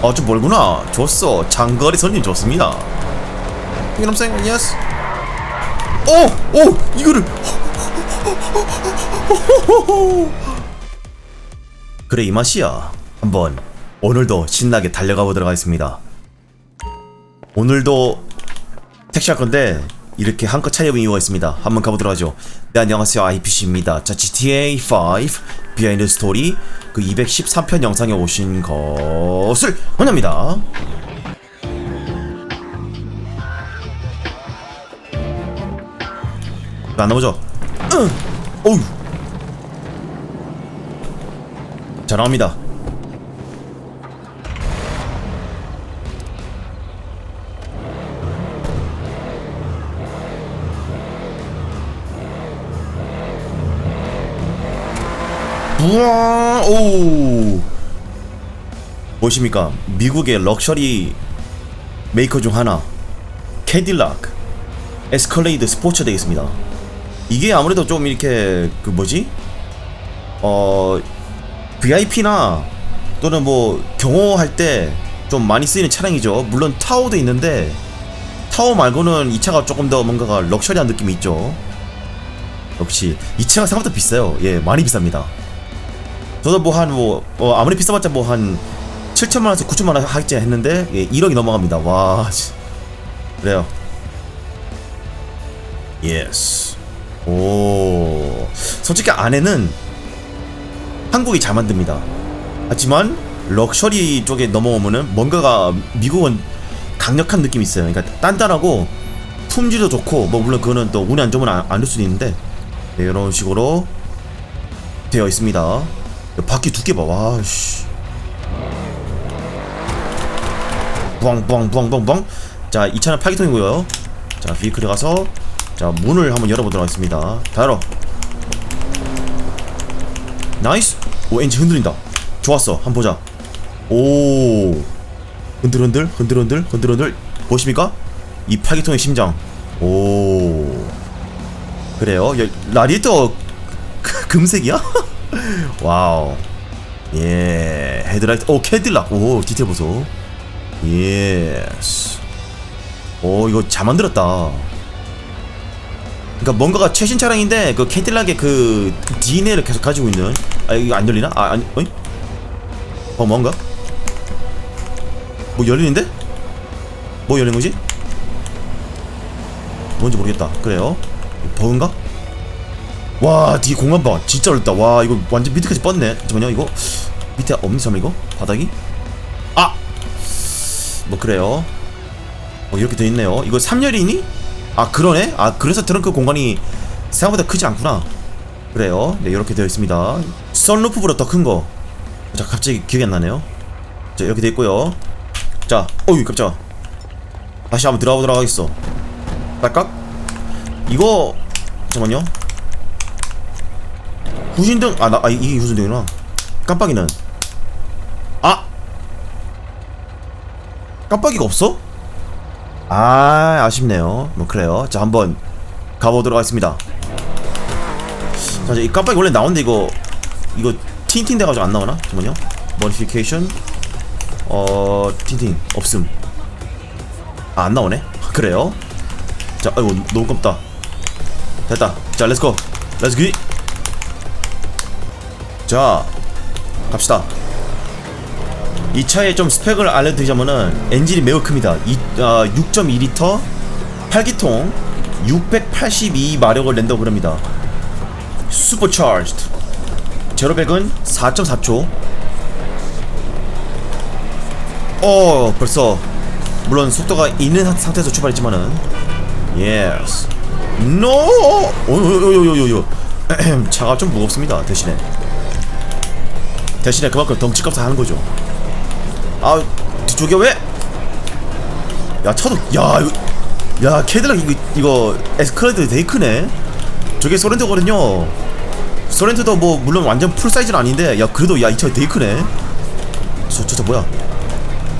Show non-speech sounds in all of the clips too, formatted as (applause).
어, 좀 멀구나. 좋았어. 장거리 손님 좋습니다. You know. 오! 오! 이거를 (laughs) 그래 이 맛이야. 한번 오늘도 신나게 달려가 보도록 하겠습니다. 오늘도 택시 할 건데 이렇게 한껏 차려입은 이유가 있습니다. 한번 가보도록 하죠. 네 안녕하세요 IPC입니다. 자 GTA 5 비하인드 스토리 그 213편 영상에 오신 것을 환영합니다. 안 나오죠? 응. 어우. 자 나옵니다. 우와 오. 보십니까? 미국의 럭셔리 메이커 중 하나 캐딜락 에스컬레이드 스포츠 되겠습니다. 이게 아무래도 좀 이렇게 그 뭐지? 어 VIP나 또는 뭐 경호할 때 좀 많이 쓰이는 차량이죠. 물론 타워도 있는데 타워 말고는 이 차가 조금 더 뭔가가 럭셔리한 느낌이 있죠. 역시 이 차가 생각보다 비싸요. 예 많이 비쌉니다 저도 뭐한 뭐 어, 아무리 비싸봤자 뭐 한 7천만 원에서 9천만 원 하겠지 했는데 예, 1억이 넘어갑니다. 와 씨. 그래요. 예스. 오 솔직히 안에는 한국이 잘 만듭니다. 하지만 럭셔리 쪽에 넘어오면은 뭔가가 미국은 강력한 느낌이 있어요. 그러니까 단단하고 품질도 좋고 뭐 물론 그거는 또 운이 안 좋으면 안, 안될 수도 있는데 네, 이런 식으로 되어 있습니다. 야, 바퀴 두께 봐. 와 씨. 부엉부엉부엉부엉. 자, 이 차는 8기통이고요. 자, 비클에 가서 자, 문을 한번 열어보도록 하겠습니다. 다 열어. 나이스. 오, 엔진 흔들린다. 좋았어. 한번 보자. 오. 흔들흔들, 흔들흔들, 흔들흔들. 보십니까? 이 8기통의 심장. 오. 그래요. 야, 라디에이터 그- 금색이야? (laughs) 와우. 예. 헤드라이트. 오, 캐딜락. 오, 디테일 보소. 예스. 오, 이거 잘 만들었다. 그러니까 뭔가가 최신 차량인데 그 캐딜락의 그 DNA를 계속 가지고 있는. 아, 이거 안 열리나? 아, 아니. 어이? 어, 뭔가? 뭐 열리는데? 뭐 열린 거지? 뭔지 모르겠다. 그래요. 버그인가? 와 뒤에 공간 봐. 진짜 어렵다. 와 이거 완전 밑에까지 뻗네. 잠깐만요 이거. 밑에 없니 잠깐 이거? 바닥이 아! 뭐 그래요. 어 이렇게 돼 있네요. 이거 3열이니? 아 그러네? 아 그래서 트렁크 공간이 생각보다 크지 않구나. 그래요. 네 이렇게 되어 있습니다. 썬루프보다 더 큰 거. 자 갑자기 기억이 안 나네요. 자 이렇게 돼 있고요. 자 어이 깜짝 다시 한번 들어가 보도록 하겠어. 딸깍 이거 잠깐만요 후진등? 아 나 아, 이게 후진등이구나. 깜빡이는 아! 깜빡이가 없어? 아 아쉽네요. 뭐 그래요. 자 한번 가보도록 하겠습니다. 자 이제 이 깜빡이 원래 나오는데 이거 이거 틴틴 돼가지고 안 나오나? 잠깐만요. 머디피케이션 어 틴틴 없음. 아 안 나오네? (laughs) 그래요? 자 아이고 너무 깜다. 됐다. 자 렛츠고 렛츠기 자 갑시다. 이 차의 좀 스펙을 알려드리자면은 엔진이 매우 큽니다. 이, 아, 6.2리터 8기통 682마력을 낸다고 그럽니다. 슈퍼차지드 제로백은 4.4초. 어 벌써 물론 속도가 있는 상- 상태에서 출발했지만은. 예스 노 오요요요요요 차가 좀 무겁습니다 대신에 대신에 그만큼 덩치값을 하는 거죠. 아 뒤쪽에 왜? 야 차도 야 이거 야 캐딜락 이거 이거 에스컬레이터 되게 크네. 저게 소렌토거든요. 소렌토도 뭐 물론 완전 풀 사이즈는 아닌데 야 그래도 야 이 차 되게 크네. 저 저 저 뭐야?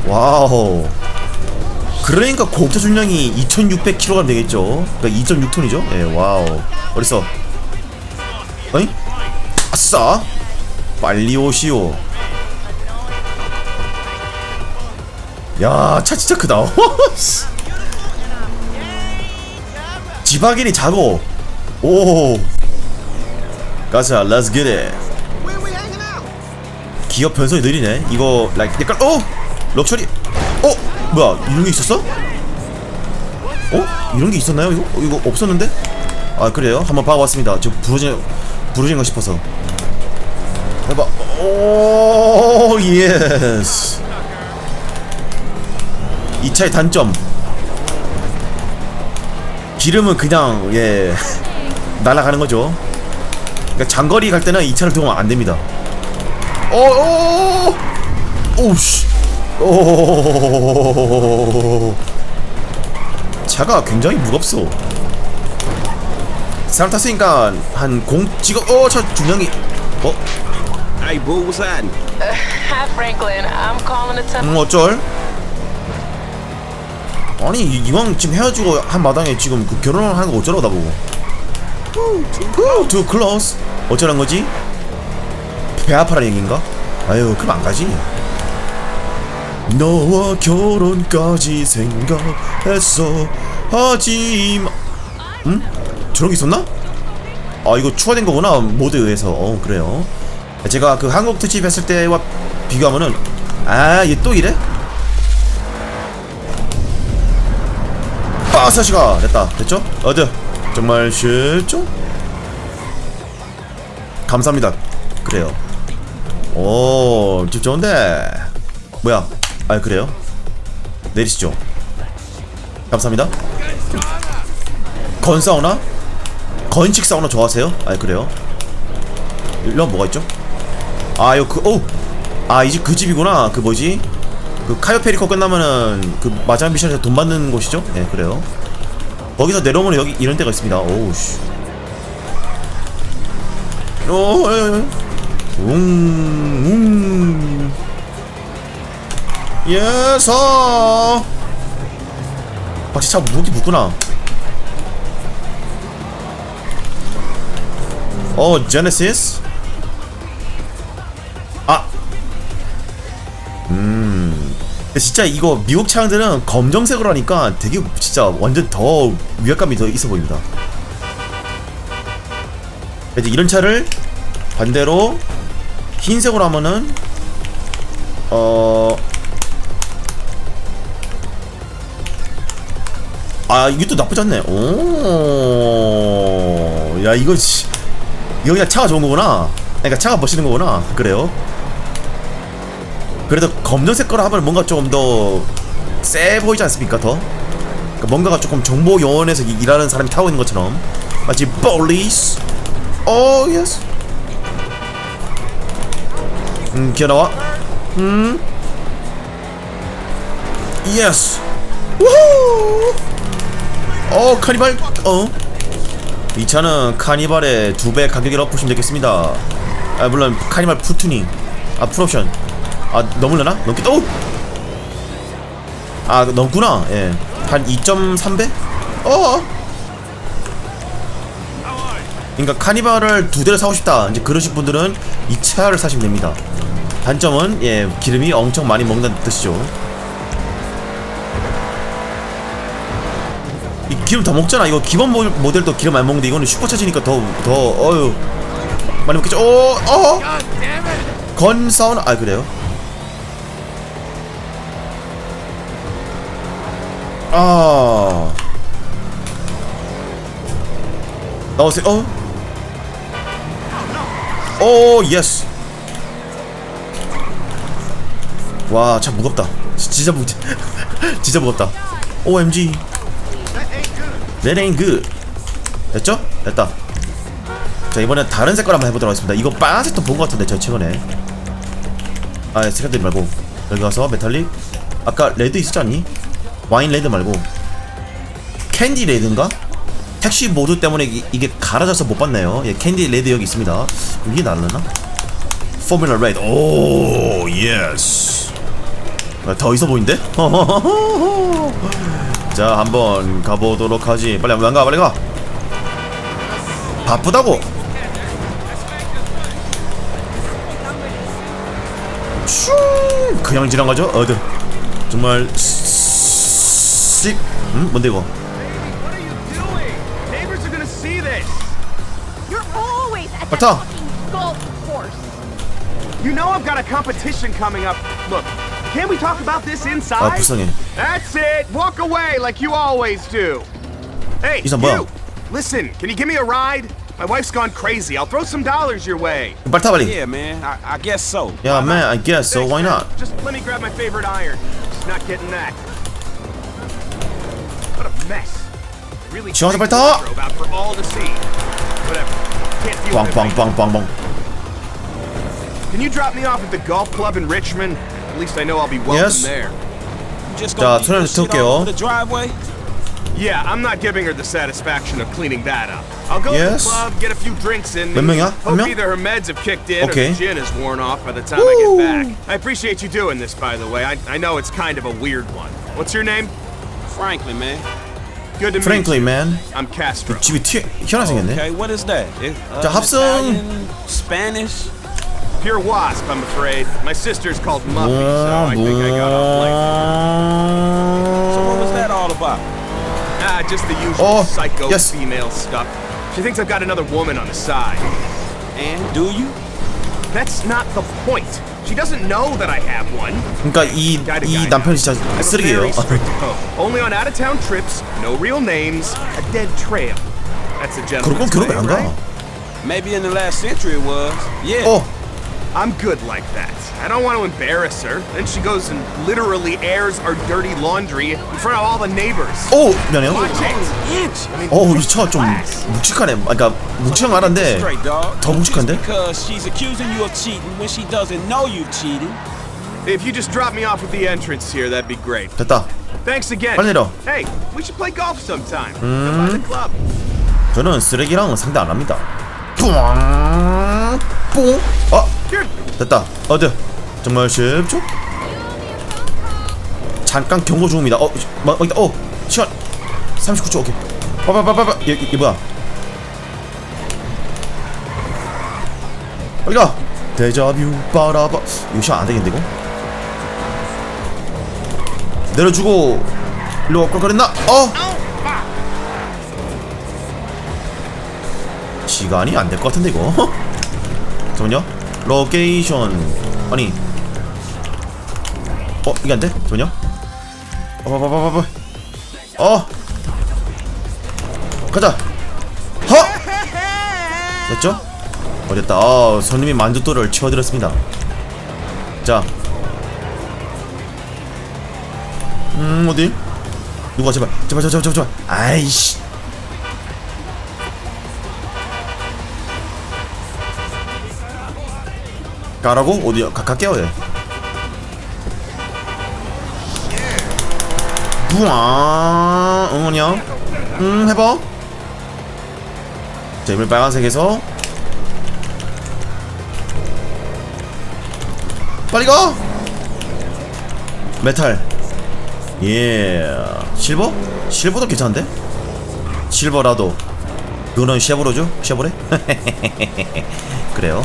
와우. 그러니까 고차 중량이 2,600kg 되겠죠. 그러니까 2.6톤이죠. 예, 와우. 어딨어? 어이? 아싸! 빨리 오시오. 야, 차 진짜 크다. 씨. 지박인이 작어. 오. 가자, let's get it. 기업 변성이 느리네. 이거 like 약간 어 럭셔리. 어 뭐야 이런 게 있었어? 어 이런 게 있었나요? 이거 어, 이거 없었는데? 아 그래요? 한번 봐봤습니다. 저 부러진 부러진 거 싶어서. 해봐. 오 예스. 이 차의 단점. 기름은 그냥 예 날아가는 거죠. 그러니까 장거리 갈 때는 이 차를 두면 안 됩니다. 오, 오, 오 씨, 오, 차가 굉장히 무겁소. 사람 탔으니까 한 공 지금 어차 중량이 어, Hey, boo, what's happening? Hi, Franklin. I'm calling to tell. 음 어쩔? 아니 이- 이왕 지금 헤어지고 한 마당에 지금 그 결혼을 하는 거 어쩌라고 나보고. too close. 어쩌란 거지? 배 아파라는 얘기인가? 아유 그럼 안 가지. 너와 결혼까지 생각했어 하지마 응? 저런 게 있었나? 아 이거 추가된 거구나 모드에서 어 그래요 제가 그 한국 특집 했을 때와 비교하면은 아 얘 또 이래? 빠사시가 됐다 됐죠? 어드 정말 쉽죠? 감사합니다 그래요 오집 좋은데 뭐야 아 그래요? 내리시죠 감사합니다 건 사우나? 건식 사우나 좋아하세요? 아 그래요? 일로 뭐가 있죠? 아 이거 그 오! 아이 집그 집이구나 그 뭐지? 그 카요페리코 끝나면은 그 마지막 미션에서 돈 받는 곳이죠? 네 그래요 거기서 내려오면 여기 이런 데가 있습니다 오우 씨 오, 에, 에. 웅, 웅. 예서. 확실히 차 무기 붙구나. 어, 제네시스? 진짜 이거 미국 차량들은 검정색으로 하니까 되게 진짜 완전 더 위압감이 더 있어 보입니다. 이제 이런 차를 반대로 흰색으로 하면은 어. 아또 나쁘지 않네. 오. 야 이거 씨. 이거 그냥 차가 좋은 거구나. 그러니까 차가 멋있는 거구나. 그래요. 그래도 검정색 거라 하면 뭔가 조금 더 세 보이지 않습니까? 더. 그러니까 뭔가가 조금 정보 요원에서 이- 일하는 사람이 타고 있는 것처럼 마치 police. 오 예스. 음 기어 나와. 음. 예스. 우후. 어 카니발. 어. 이 차는 카니발의 두 배 가격이라고 보시면 되겠습니다. 아 물론 카니발 풀투닝, 아 풀옵션. 아 넘을려나? 넘겠다. 오. 아 넘구나. 예. 한 2.3배? 어. 그러니까 카니발을 두 대를 사고 싶다. 이제 그러신 분들은 이 차를 사시면 됩니다. 단점은 예 기름이 엄청 많이 먹는다는 뜻이죠. 이 기름 더 먹잖아. 이거 기본 모- 모델도 기름 안 먹는데 이거는 슈퍼차지니까 더 더 어유 많이 먹겠죠. 오 어. 건 사우나 아 그래요? 아 나오세요. 어? 오 예스. 와, 참 무겁다. 지- 진짜 무, (laughs) 진짜 무겁다. OMG. That ain't good. 됐죠? 됐다. 자 이번엔 다른 색깔 한번 해보도록 하겠습니다. 이거 빨간색도 본 것 같은데 저 최근에. 아 색깔들이 말고 여기 가서 메탈릭. 아까 레드 있었지 않니? 와인 레드 말고 캔디 레드인가? 택시 모드 때문에 이, 이게 갈아져서 못 봤네요. 예, 캔디 레드 여기 있습니다. 이게 날라나? 포뮬러 레드. 오, 예스. 아, 더 있어 보이는데? (laughs) 자, 한번 가보도록 하지. 빨리 한번 가, 빨리 가. 바쁘다고. 슈, 그냥 지나가죠. 어드. 정말 씩 음? 뭔데 이거 What are you doing? Neighbors are gonna see this. You're always at that Marta. fucking golf course. You know I've got a competition coming up. Look, can't we talk about this 아 inside? 불쌍해 That's it. Walk away like you always do. Hey, 이사 뭐야? you. Listen, can you give me a ride? My wife's gone crazy. I'll throw some dollars your way. 빨리 타 빨리 Yeah, man. I, I guess so. 야 man I guess so Thanks, why man. not Just let me grab my favorite iron. Just not getting that. deal with it right 빵빵빵빵빵 Can you drop me off at the golf club in Richmond? At least I know I'll be welcome Yes. there. You just 자, gonna leave 손을 this shit 털게요. all over the driveway? Yeah, I'm not giving her the satisfaction of cleaning that up. I'll go Yes. to the club, get a few drinks in. 몇 me. 명이야? 한 Hope 명? either her meds have kicked in Okay. or the gin is worn off by the time I get back. I appreciate you doing this, by the way. I, I know it's kind of a weird one. What's your name? Franklin, man. Good to Frankly meet man you. I'm Castro. 집이 튀 희한하게 생겼네 Okay, what is that? It, uh, 자, 합성. Italian, Spanish? Pure wasp, I'm afraid. My sister's called Muffy, so I think I got off light. So what was that all about? Ah, just the usual Oh, psycho yes. female stuff. She thinks I've got another woman on the side. And do you? That's not the point. She doesn't know that I have one. 그러니까 이, Guy to 이 guy 남편이 now. 진짜 I have a 쓰레기예요 very strict code. Only on out-of-town trips, no real names, a dead trail. That's a 그럴 거면 gentleman's 결혼 way, 왜안 right? 가? Maybe in the last century it was. Yeah. 어 I'm good like that. I don't want to embarrass her. Then she goes and literally airs our dirty laundry in front of all the neighbors. 오 미안해요 Watch it. Inch. I mean, 어우 이 차 좀 묵직하네 그러니까 묵직한 거 알았는데 Straight dog. 더 묵직한데? Because she's accusing you of cheating when she doesn't know you cheated. if you just drop me off at the entrance here, that'd be great. 됐다 Thanks again. 빨리 내려. Hey, we should play golf sometime. Come by the club. 저는 쓰레기랑 상대 안 합니다 뿡뿡 어 You're 됐다. 어드 정말 쉽죠? 잠깐 경고 중입니다. 어 막, 막, 어 시간 39초 오케이. 빠빠빠빠빠 얘, 얘, 얘 뭐야? 빨리 가 데자뷰 빠라바 이거 시간 안 되겠는데 이거? 내려주고 일로 와 꼴거렸나? 어? 시간이 안 될 것 같은데 이거. (laughs) 잠깐만요 로케이션 아니 어 이게 안 돼? 잠깐만요 어봐봐봐봐 어 가자 허 됐죠? 어 됐다 아 손님이 만두돌을 치워드렸습니다 자 음, 어디? 누가 제발, 제발, 제발, 제발, 제발. 아이씨. 가라고? 어디야? 가, 갈게요, 예. 부아, 응원이야. 음, 해봐. 자, 이물 빨간색에서. 빨리 가! 메탈. 예. 실버? 실버도 괜찮은데? 실버라도. 그거는 쉐보로죠? 쉐보레? (laughs) 그래요.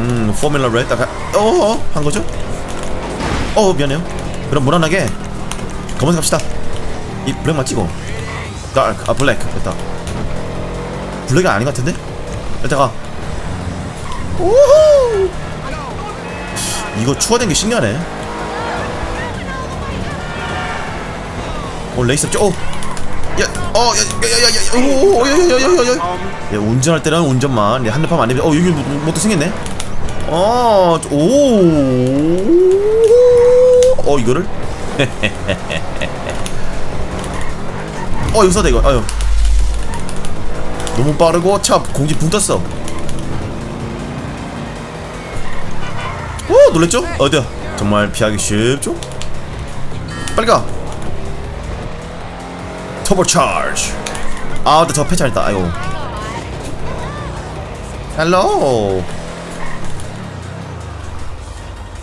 음 포뮬러 레드 딱 어어 한 거죠 어 미안해요 그럼 무난하게 검은색 갑시다 이 블랙만 찍어 다크 아 블랙 됐다 블랙이 아닌 것 같은데 이따가 우후 이거 추가된 게 신기하네 어 레이스 없죠? 어! 야! 어! 야! 야! 야! 야! 야! 오! 야! 야! 야! 야! 야! 야! 야 운전할 때는 운전만 야, 한대 파면 안 되면 어 여기 뭐, 뭐또 생겼네 어! 오! 어 이거를? (laughs) 어 이거 써다 이거 아유 너무 빠르고 차 공기 붕 떴어 오 놀랬죠? 어디야 정말 피하기 쉽죠? 빨리 가! 터보 차지! 아, 근데 저 패치 안 했다. 아이고. 헬로!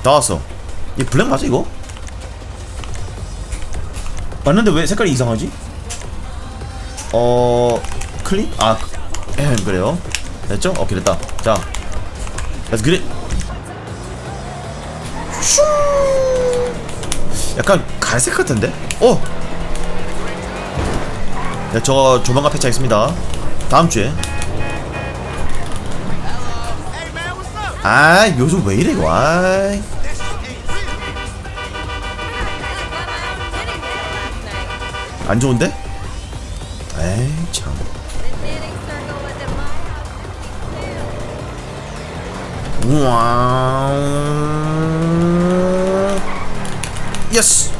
다 왔어. 이 블랙 맞아, 이거? 맞는데 왜 색깔이 이상하지? 어... 클릭? 아, 그- 그래요? 됐죠? 오케이, 됐다. 자. Let's get it! 슈! 약간 갈색 같은데? 어! 네, 저 조만간 패치하겠습니다. 다음 주에. 아, 요즘 왜 이래, 이거. 아이. 안 좋은데? 에이, 참. 우와. 예스!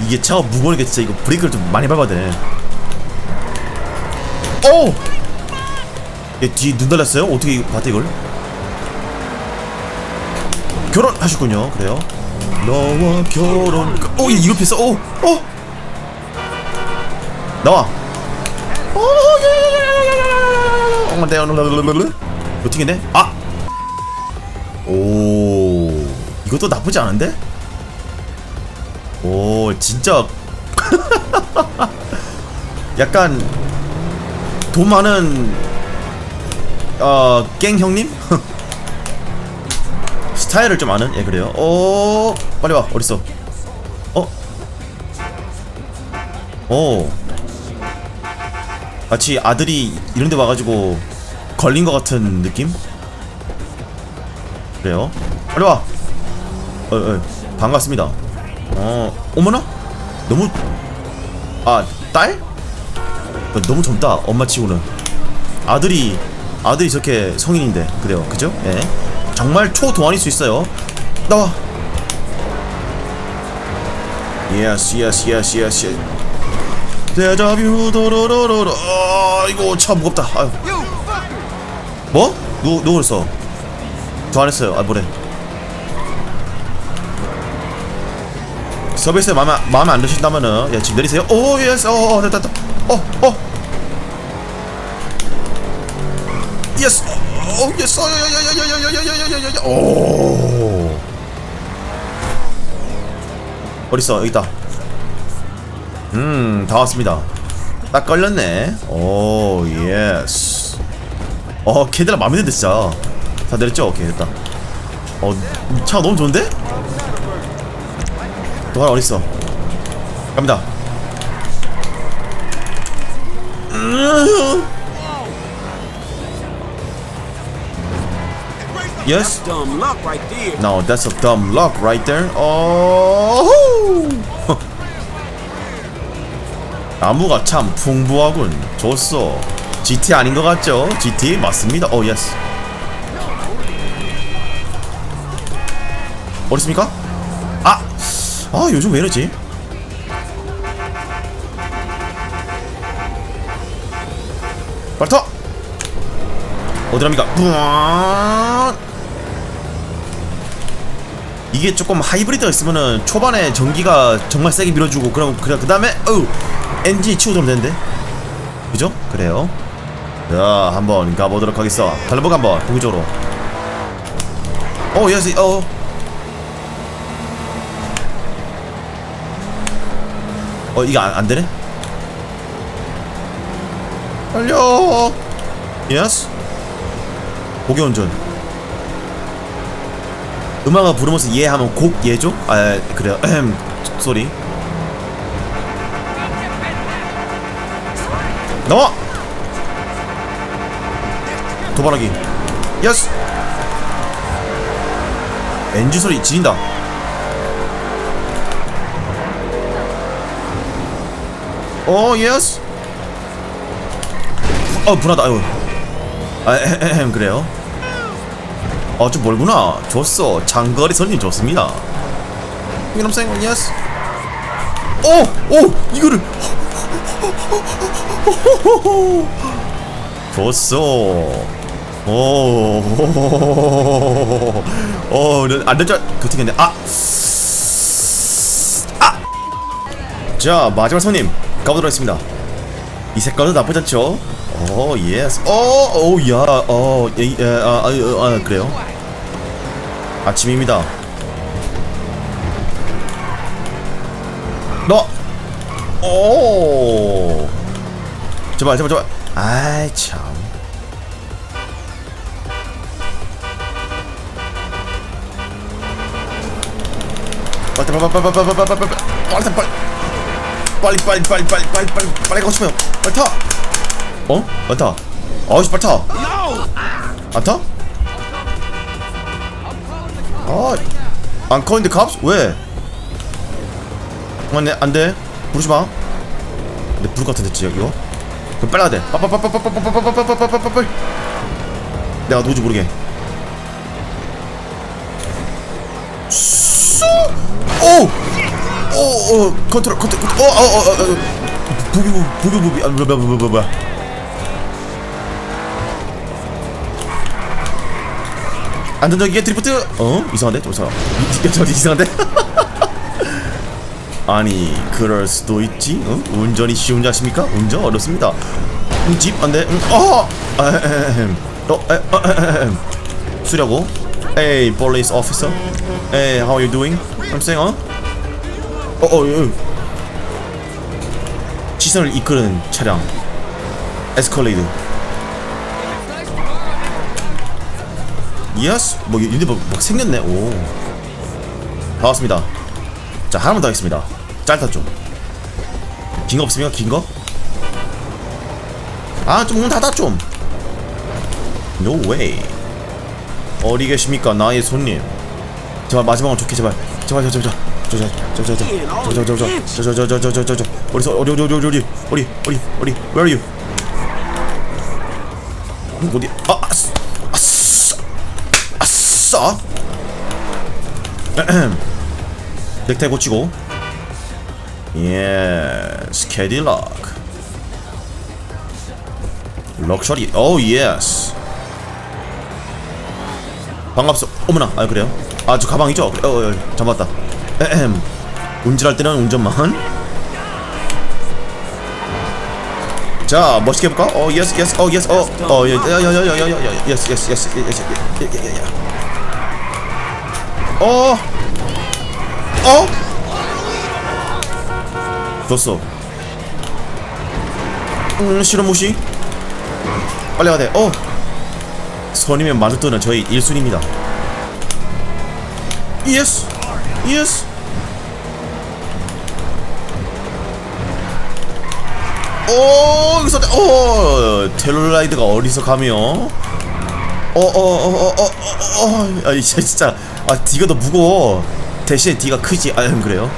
이게 차가 무거우니까 진짜 이거 브레이크를 좀 많이 밟아야 되네. 오! 얘뒤눈 달렸어요? 어떻게 봤다 이걸? 결혼하셨군요. 그래요. 너와 결혼. 오, 얘 이거 비싸. 오, 어. 나와. 오, 예, 어머, 내 오늘 어떻게 네 아. 오, 이것도 나쁘지 않은데? 오, 진짜. 약간 돈 많은 어, 갱 형님? 스타일을 좀 아는? 예, 그래요. 오, 빨리 와. 어딨어? 어? 오. 마치 아들이 이런 데 와가지고 걸린 것 같은 느낌? 그래요. 빨리 와. 어, 어, 반갑습니다. 어, 어머나? 너무, 아, 딸? 어, 너무 젊다. 엄마 치고는. 아들이 아들이 저렇게 성인인데 그래요 그죠? 예 정말 초동안일 수 있어요 나와 예스 예스 예스 예스 데자뷰 도로로로로 아 이거 참 무겁다 아유 뭐? 누, 누구 그랬어? 저 안 했어요 아 뭐래 서비스 마음에, 마음에 안 드신다면은 예 지금 내리세요 오 예스 어 어, 됐다 됐다 어어 예스 오 예스 야야야야야야야야야야야야 오 어딨어 여기 있다 음 다 왔습니다. 딱 걸렸네. 오 예스. 어 걔들아 마음에 드는데 진짜. 다 내렸죠? 오케이 됐다. 어 차가 너무 좋은데? 또 하나 어딨어? 갑니다. 음. Yes. No, that's a dumb luck right there. Oh. (laughs) 나무가 참 풍부하군. 좋소. GT 아닌 것 같죠? GT 맞습니다. 오 예스. 어딨습니까? 아, 아 요즘 왜 이러지? 타. 어디랍니까? 뿌앙. 이게 조금 하이브리드가 있으면은 초반에 전기가 정말 세게 밀어주고 그럼 그래 그 다음에 어우 엔진이 치워주면 되는데 그죠? 그래요 자 한번 가보도록 하겠어 달려보가 한번 본격적으로 오 예스 어 어, 이게 안, 안 되네? 달려! 예스? 고개 운전. 음악을 부르면서 예 하면 곡 예죠? 아 그래요. (clears throat) 소리. 나와 도발하기. 예스! 엔진 소리 지린다. 어 예스! 어 분하다. 아유. 아 에헴 (clears throat) 그래요 아주 멀구나 좋소 장거리 선님 좋습니다 You yes 오! 오! 이거를 (laughs) 좋았어 오! 오! 오! 안 됐죠? 그치겠네 아! 아! 자 마지막 손님 가보도록 하겠습니다 이 색깔도 나쁘지 않죠? 오 예스 오! 오 야! 오! 예, 예, 아, 아, 아, 아 그래요? 아침입니다 너! 오! 제발 제발 제발 아이 참 빨리 빨리 빨리 빨리 빨리 빨리 빨리 빨리 빨리 빨리 빨리 빨리 빨리 빨리 빨리 빨리 가고 싶어요 빨리 타! 어? 빨리 타 아우씨 빨리 타! 안 타? 아, 안 커인데 값? 왜? 안돼 안돼 부르지 마. 근데 불 같은데 진짜 이거. 그 빨라 돼. 빠빠빠빠빠빠빠빠빠빠빠빠빠. 내가 누구지 모르게. 오! 오, 오, 컨트롤, 컨트롤, 오, 오, 오, 부비, 부비, 부비, 아, 뭐야, 뭐야, 뭐야, 뭐야. 안전적이게 드리프트 어? 이상한데? 좀 이상하 저 이상한데? (laughs) 아니 그럴 수도 있지 응? 운전이 쉬운 자십니까? 운전 어렵습니다 음, 집 안돼 음, 어! 에헴 어? 에헴 수려고 Hey police officer Hey how are you doing? I'm saying 어? 어? 어? 어? 시선을 이끄는 차량 에스컬레이드 Yes 뭐 유닛 뭐, 뭐 생겼네. 오. 나왔습니다. 자 하나만 더 하겠습니다. 짧다 좀긴 거 없습니까? 긴거? 아좀 닫아 좀. No way. 어디 계십니까 나의 손님? 제발 마지막으로 좋게 제발. 제발 제발 제발. 저저저저저저저저저저저저저저저저저 어디서 어디 어디 어디 어디 어디 어디 어디? Where are you? 음, 어디? 아 뺐어 넥타이 고치고 예 스케딜럭 럭셔리 오 예스 반갑소 어머나 아 그래요 아 저 가방이죠 어, 어 잡았다 에헴 운전할 때는 운전만 자 멋있게 해볼까 어 예스 예스 어 예스 어어예야야야야야야 예스 예스 예스 예스 예스 예스 예스 어! 어? 줬어 음 실험 무시 빨리 가대 어! 선이면 마루토는 저희 1순입니다 예스! 예스! 오 여기서 어 텔롤라이드가 어디서 가며 어어어어어어 아 진짜 아 D가 더 무거워. 대신에 디가 크지. 아 그래요?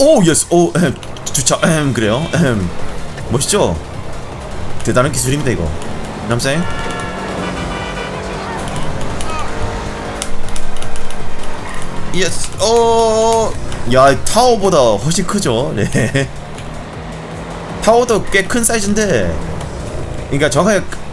오 예스. 오 에헴, 주차. 에헴, 그래요? 에헴. 멋있죠? 대단한 기술입니다 이거. 남생 예스. 어야 타워보다 훨씬 크죠? 네. (laughs) 타워도 꽤 큰 사이즈인데. 그러니까 정확하게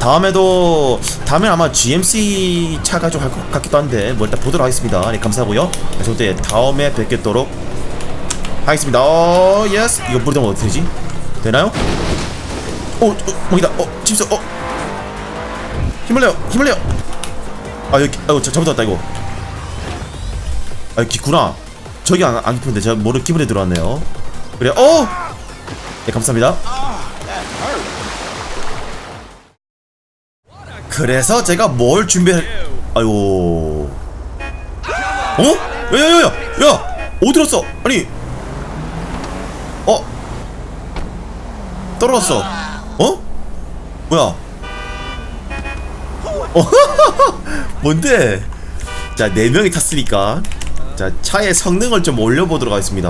음에도 다음에 아마 GMC 차가 좀 할 것 같기도 한데 뭐 일단 보도록 하겠습니다. 네 감사하고요. 그래서 때 다음에 뵙겠도록 하겠습니다. 어 예스 이거 부르면 어떻게 되지? 되나요? 오, 어, 뭐이다. 어 집수 어. 힘을 내요 힘을 내요. 아 여기 아이고 저 잘못했다 이거. 아 깊구나. 저기 안, 안 깊은데 제가 모르 기분에 들어왔네요. 그래 어! 네 감사합니다 그래서 제가 뭘 준비해 아이고. 어? 야야야야 야 어디 갔어? 아니. 어? 떨어졌어. 어? 뭐야? 어? (laughs) 뭔데? 자, 네 명이 탔으니까. 자, 차의 성능을 좀 올려보도록 하겠습니다.